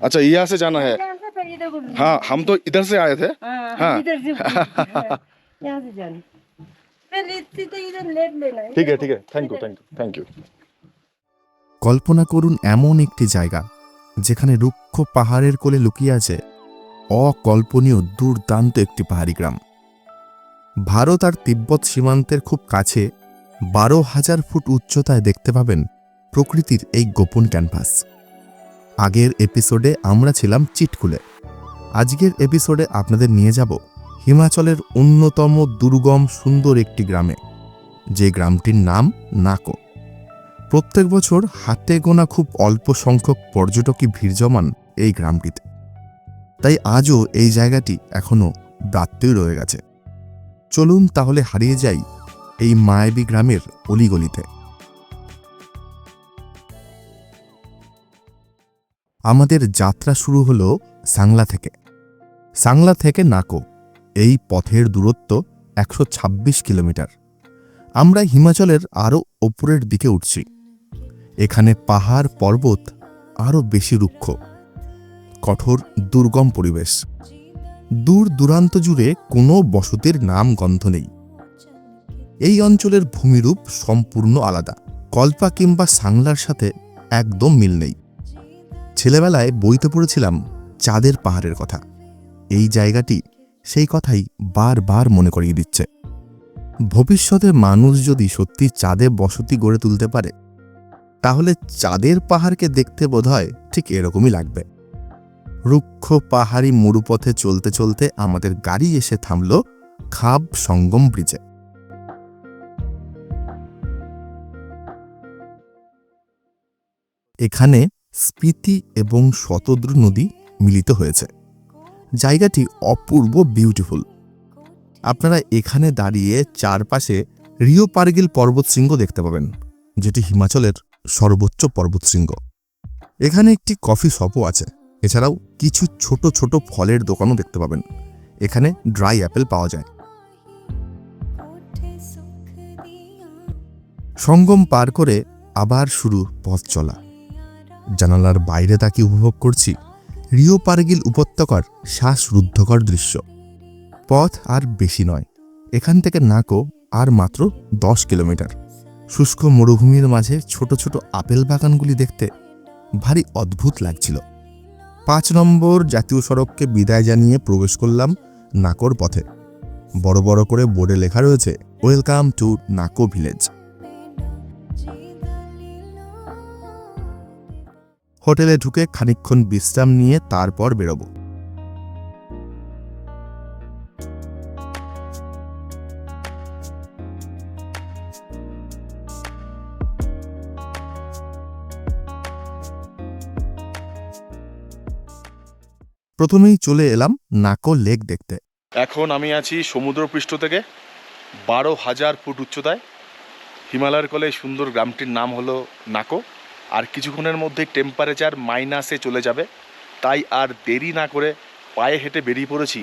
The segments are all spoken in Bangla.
अच्छा यहाँ से जाना है यहाँ से फिर इधर को हाँ हम तो इधर से आए थे हाँ, हाँ। इधर से हाँ, यहाँ से जाना फिर सीधे इधर लेट लेना है ठीक है ठीक है thank you thank you thank you কল্পনা করুন এমন একটি জায়গা যেখানে রুক্ষ পাহাড়ের কোলে লুকিয়ে আছে অকল্পনীয় দুর্দান্ত একটি পাহাড়ি গ্রাম ভারত আর তিব্বত সীমান্তের খুব কাছে বারো হাজার ফুট উচ্চতায় দেখতে পাবেন প্রকৃতির এই গোপন ক্যানভাস আগের এপিসোডে আমরা ছিলাম চিটকুলে। আজকের এপিসোডে আপনাদের নিয়ে যাব হিমাচলের অন্যতম দুর্গম সুন্দর একটি গ্রামে, যে গ্রামটির নাম নাকো। প্রত্যেক বছর হাতে গোনা খুব অল্প সংখ্যক পর্যটকই ভিড় জমান এই গ্রামটিতে। তাই আজও এই জায়গাটি এখনও ব্রাত্যই রয়ে গেছে। চলুন তাহলে হারিয়ে যাই এই মায়াবী গ্রামের অলিগলিতে। আমাদের যাত্রা শুরু হলো সাংলা থেকে। সাংলা থেকে নাকো, এই পথের দূরত্ব একশো ছাব্বিশ কিলোমিটার। আমরা হিমাচলের আরও ওপরের দিকে উঠছি। এখানে পাহাড় পর্বত আরও বেশি রুক্ষ। কঠোর, দুর্গম পরিবেশ। দূর দূরান্ত জুড়ে কোনো বসতির নাম গন্ধ নেই। এই অঞ্চলের ভূমিরূপ সম্পূর্ণ আলাদা। কল্পা কিংবা সাংলার সাথে একদম মিল নেই। ছেলেবেলায় বইতে পড়েছিলাম চাঁদের পাহাড়ের কথা। এই জায়গাটি সেই কথাই বারবার মনে করিয়ে দিচ্ছে। ভবিষ্যতে মানুষ যদি সত্যি চাঁদে বসতি গড়ে তুলতে পারে, তাহলে চাঁদের পাহাড়কে দেখতে বোধহয় ঠিক এরকমই লাগবে। রুক্ষ পাহাড়ি মরুপথে চলতে চলতে আমাদের গাড়ি এসে থামল খাব সঙ্গম ব্রিজে। এখানে স্পিতি এবং শতদ্রু নদী মিলিত হয়েছে। জায়গাটি অপূর্ব বিউটিফুল আপনারা এখানে দাঁড়িয়ে চারপাশে রিও পার্গিল পর্বতশৃঙ্গ দেখতে পাবেন, যেটি হিমাচলের সর্বোচ্চ পর্বতশৃঙ্গ এখানে একটি কফি শপও আছে, এছাড়াও কিছু ছোট ছোট ফলের দোকানও দেখতে পাবেন। এখানে ড্রাই অ্যাপেল পাওয়া যায়। সঙ্গম পার করে আবার শুরু পথ চলা। জানালার বাইরে তাকে উপভোগ করছি রিও পারগিল উপত্যকার শ্বাসরুদ্ধকর দৃশ্য। পথ আর বেশি নয়, এখান থেকে নাকো আর মাত্র দশ কিলোমিটার। শুষ্ক মরুভূমির মাঝে ছোট ছোট আপেল বাগানগুলি দেখতে ভারী অদ্ভুত লাগছিল। পাঁচ নম্বর জাতীয় সড়ককে বিদায় জানিয়ে প্রবেশ করলাম নাকোর পথে। বড় বড় করে বোর্ডে লেখা রয়েছে ওয়েলকাম টু নাকো ভিলেজ হোটেলে ঢুকে খানিকক্ষণ বিশ্রাম নিয়ে তারপর বেরোবো। প্রথমেই চলে এলাম নাকো লেক দেখতে। এখন আমি আছি সমুদ্রপৃষ্ঠ থেকে বারো হাজার ফুট উচ্চতায়। হিমালয়ের কলে সুন্দর গ্রামটির নাম হলো নাকো। আর কিছুক্ষণের মধ্যেই টেম্পারেচার মাইনাসে চলে যাবে। তাই আর দেরি না করে পায়ে হেঁটে বেরিয়ে পড়েছি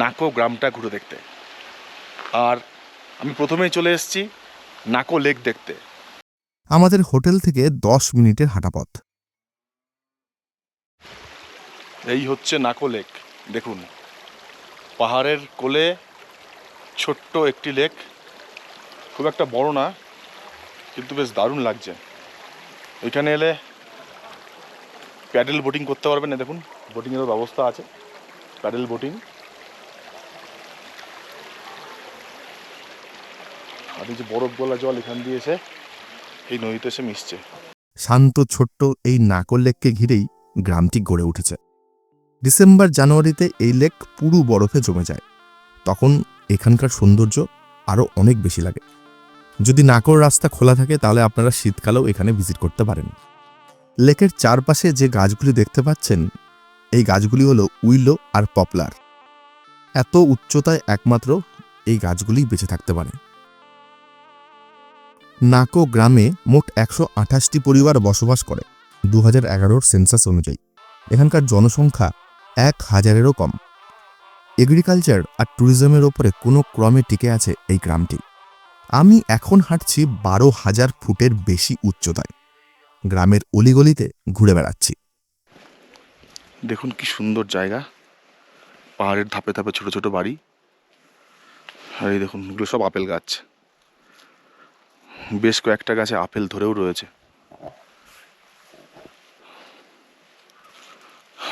নাকো গ্রামটা ঘুরে দেখতে। আর আমি প্রথমেই চলে এসেছি নাকো লেক দেখতে। আমাদের হোটেল থেকে দশ মিনিটের হাঁটাপথ। এই হচ্ছে নাকো লেক দেখুন। পাহাড়ের কোলে ছোট্ট একটি লেক। খুব একটা বড় না কিন্তু বেশ দারুণ লাগছে। এখানে এলে প্যাডেল বোটিং করতে পারবেন না দেখুন, বোটিংয়েরও ব্যবস্থা আছে, প্যাডেল বোটিং। আর এই যে বরফ গলা জল এখান দিয়ে এসে এই নদীতে এসে মিশছে। শান্ত, ছোট্ট এই নাকল লেককে ঘিরেই গ্রামটি গড়ে উঠেছে। ডিসেম্বর, জানুয়ারিতে এই লেক পুরো বরফে জমে যায়। তখন এখানকার সৌন্দর্য আরও অনেক বেশি লাগে। যদি নাকোর রাস্তা খোলা থাকে, তাহলে আপনারা শীতকালেও এখানে ভিজিট করতে পারেন। লেকের চারপাশে যে গাছগুলি দেখতে পাচ্ছেন, এই গাছগুলি হলো উইলো আর পপলার। এত উচ্চতায় একমাত্র এই গাছগুলি বেঁচে থাকতে পারে। নাকো গ্রামে মোট একশো আঠাশটি পরিবার বসবাস করে দু হাজার এগারোর সেন্সাস অনুযায়ী। এখানকার জনসংখ্যা এক হাজারেরও কম। এগ্রিকালচার আর ট্যুরিজমের ওপরে কোনো ক্রমে টিকে আছে এই গ্রামটি। আমি এখন হাঁটছি বারো হাজার ফুটের বেশি উচ্চতায়। গ্রামের অলিগলিতে ঘুরে বেড়াচ্ছি। দেখুন কি সুন্দর জায়গা। পাহাড়ের ধাপে ধাপে ছোট ছোট বাড়ি। আর এই দেখুন, এগুলো সব আপেল গাছ। বেশ কয়েকটা গাছে আপেল ধরেও রয়েছে।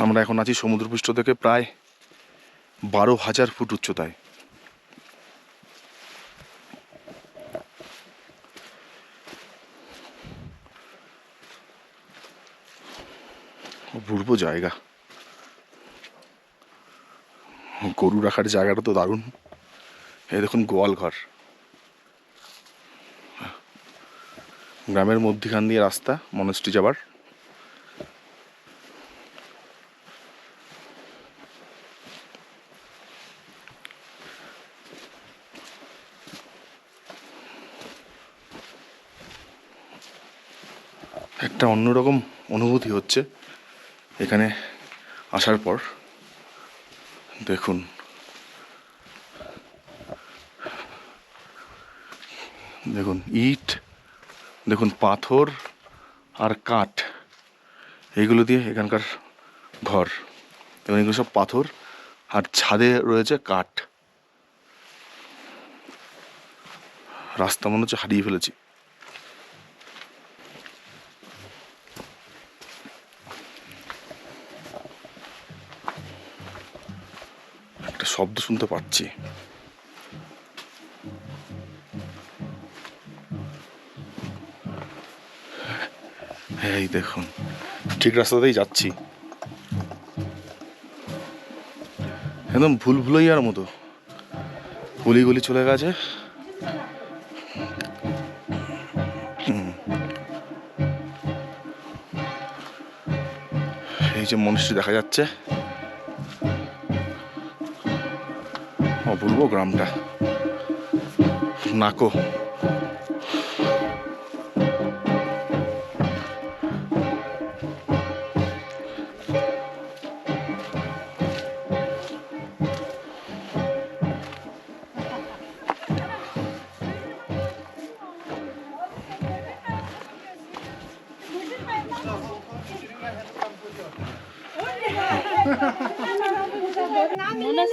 আমরা এখন আছি সমুদ্রপৃষ্ঠ থেকে প্রায় বারো হাজার ফুট উচ্চতায় অপূর্ব জায়গা। গরু রাখার জায়গাটা তো দারুণ। এই দেখুন গোয়াল ঘর। গ্রামের মধ্যিখান দিয়ে রাস্তা মনস্ট্রি যাবার। একটা অন্যরকম অনুভূতি হচ্ছে। এখানে আসার পর দেখুন। দেখুন, ইট, দেখুন, পাথর আর কাঠ এইগুলো দিয়ে এখানকার ঘর। এবং এগুলো সব পাথর আর ছাদে রয়েছে কাঠ। রাস্তা মনে হচ্ছে হারিয়ে ফেলেছি একটা শব্দ শুনতে পাচ্ছি। এই দেখুন, ঠিক রাস্তাতেই যাচ্ছি। একদম ভুল ভুলাইয়ার মতো। গলি গলি চলে গেছে। এই যে মনুষ্য দেখা যাচ্ছে। অপূর্ব গ্রামটা নাকো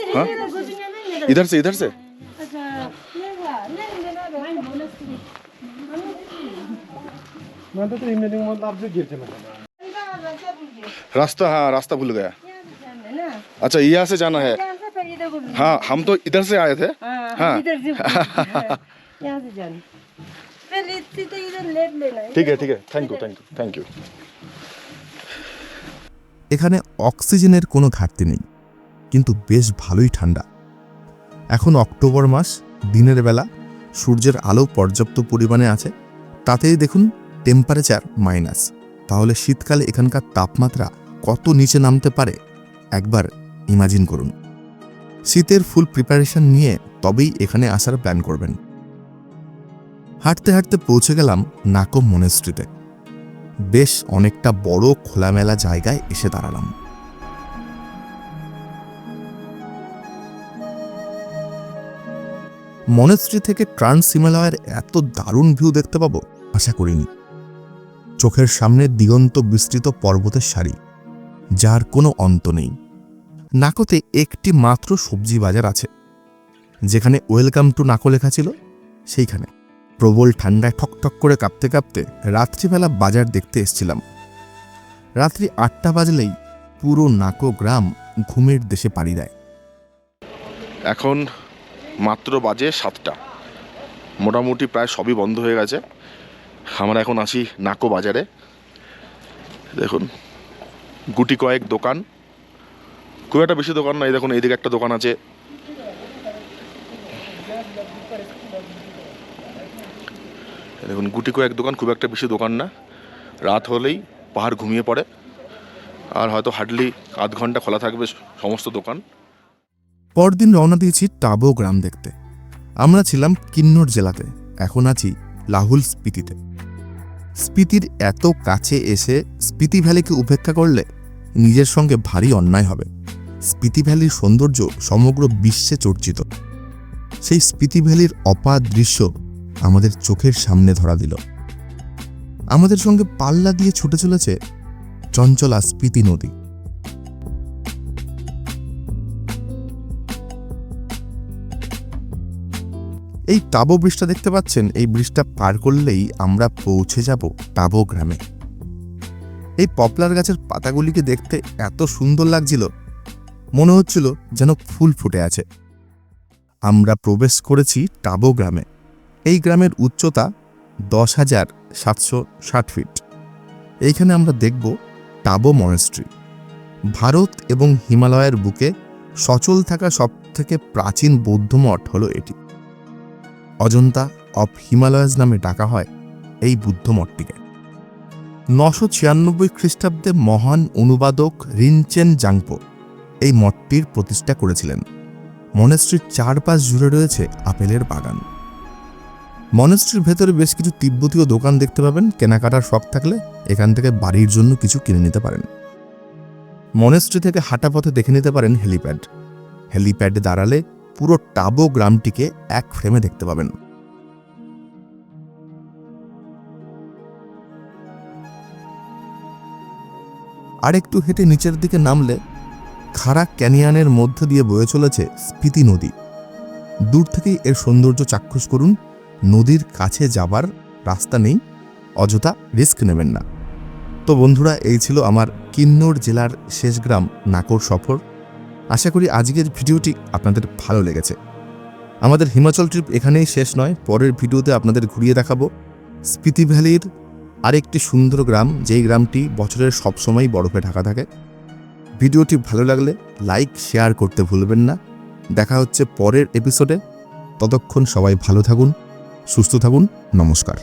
हाँ? इधर से इधर से मैं तो इवनिंग में आप जो गिर चला रास्ता हाँ रास्ता भूल गया अच्छा यहाँ से जाना है हाँ हम तो इधर से आए थे हाँ। इधर से यहाँ से जाना पहले इतनी तो इधर लेट लेना है ठीक है ठीक है thank you thank you thank you এখানে অক্সিজেনের কোনো ঘাটতি নেই কিন্তু বেশ ভালোই ঠান্ডা এখন অক্টোবর মাস, দিনের বেলা, সূর্যের আলো পর্যাপ্ত পরিমাণে আছে, তাতেই দেখুন টেম্পারেচার মাইনাস তাহলে শীতকালে এখানকার তাপমাত্রা কত নিচে নামতে পারে? একবার ইমাজিন করুন। শীতের ফুল প্রিপারেশন নিয়ে তবেই এখানে আসার প্ল্যান করবেন। হাঁটতে হাঁটতে পৌঁছে গেলাম নাকম মনেস্ট্রিতে বেশ অনেকটা বড় খোলামেলা জায়গায় এসে দাঁড়ালাম। মনেস্ট্রি থেকে ট্রান্স হিমালয়ের এত দারুণ ভিউ দেখতে পাবো? আশা করিনি। চোখের সামনে দিগন্ত বিস্তৃত পর্বতের সারি, যার কোনো অন্ত নেই। নাকোতে একটি মাত্র সবজি বাজার আছে, যেখানে ওয়েলকাম টু নাকো লেখা ছিল, সেইখানে। প্রবল ঠান্ডায় ঠকঠক করে কাঁপতে কাঁপতে রাত্রিবেলা বাজার দেখতে এসছিলাম। রাত্রি আটটা বাজলেই পুরো নাকো গ্রাম ঘুমের দেশে পাড়ি দেয়। এখন মাত্র বাজে সাতটা। মোটামুটি প্রায় সবই বন্ধ হয়ে গেছে। আমরা এখন আসি নাকো বাজারে। দেখুন, গুটি কয়েক দোকান। খুব একটা বেশি দোকান নয় দেখুন, এইদিকে একটা দোকান আছে। দেখুন, গুটি কয়েক দোকান খুব একটা বেশি দোকান না। রাত হলেই পাহাড় ঘুমিয়ে পড়ে। আর হয়তো হার্ডলি আধ ঘণ্টা খোলা থাকবে সমস্ত দোকান। পরদিন রওনা দিয়েছি টাবো গ্রাম দেখতে। আমরা ছিলাম কিন্নর জেলাতে, এখন আছি লাহুল স্পিতিতে। স্পিতির এত কাছে এসে স্পিতি ভ্যালিকে উপেক্ষা করলে নিজের সঙ্গে ভারী অন্যায় হবে। স্পিতি ভ্যালির সৌন্দর্য সমগ্র বিশ্বে চর্চিত। সেই স্পিতি ভ্যালির অপার দৃশ্য আমাদের চোখের সামনে ধরা দিল। আমাদের সঙ্গে পাল্লা দিয়ে ছুটে চলেছে চঞ্চলা স্পিতি নদী। এই টাবো ব্রিজটা দেখতে পাচ্ছেন? এই ব্রিজটা পার করলেই আমরা পৌঁছে যাব টাবো গ্রামে। এই পপলার গাছের পাতাগুলিকে দেখতে এত সুন্দর লাগছিল, মনে হচ্ছিল যেন ফুল ফুটে আছে। আমরা প্রবেশ করেছি টাবো গ্রামে। এই গ্রামের উচ্চতা দশ হাজার সাতশো ষাট ফিট। এইখানে আমরা দেখব টাবো মনেস্ট্রি। ভারত এবং হিমালয়ের বুকে সচল থাকা সবথেকে প্রাচীন বৌদ্ধ মঠ হলো এটি। অজন্তা অফ হিমালয়াস নামে ডাকা হয় এই বুদ্ধ মঠটিকে। নশো ছিয়ানব্বই খ্রিস্টাব্দে মহান অনুবাদক রিনচেন জাংপো এই মঠটির প্রতিষ্ঠা করেছিলেন। মনেস্ট্রির চারপাশ জুড়ে রয়েছে আপেলের বাগান। মনেস্ট্রির ভেতরে বেশ কিছু তিব্বতীয় দোকান দেখতে পাবেন, কেনাকাটার শখ থাকলে এখান থেকে বাড়ির জন্য কিছু কিনে নিতে পারেন। মনেস্ট্রি থেকে হাঁটা পথে দেখে নিতে পারেন হেলিপ্যাড। হেলিপ্যাডে দাঁড়ালে পুরো টাবো গ্রামটিকে এক ফ্রেমে দেখতে পাবেন। আর একটু হেঁটে নিচের দিকে নামলে খাড়া ক্যানিয়ানের মধ্য দিয়ে বয়ে চলেছে স্পিতি নদী। দূর থেকেই এর সৌন্দর্য চাক্ষুষ করুন, নদীর কাছে যাবার রাস্তা নেই, অযথা রিস্ক নেবেন না। তো বন্ধুরা, এই ছিল আমার কিন্নৌর জেলার শেষ গ্রাম, নাকর সফর। আশা করি আজকের ভিডিওটি আপনাদের ভালো লেগেছে। আমাদের হিমাচল ট্রিপ এখানেই শেষ নয়, পরের ভিডিওতে আপনাদের ঘুরিয়ে দেখাবো। স্পিতি ভ্যালির আরেকটি সুন্দর গ্রাম, যেই গ্রামটি বছরের সবসময় বরফে ঢাকা থাকে। ভিডিওটি ভালো লাগলে লাইক, শেয়ার করতে ভুলবেন না। দেখা হচ্ছে পরের এপিসোডে ততক্ষণ সবাই ভালো থাকুন, সুস্থ থাকুন, নমস্কার।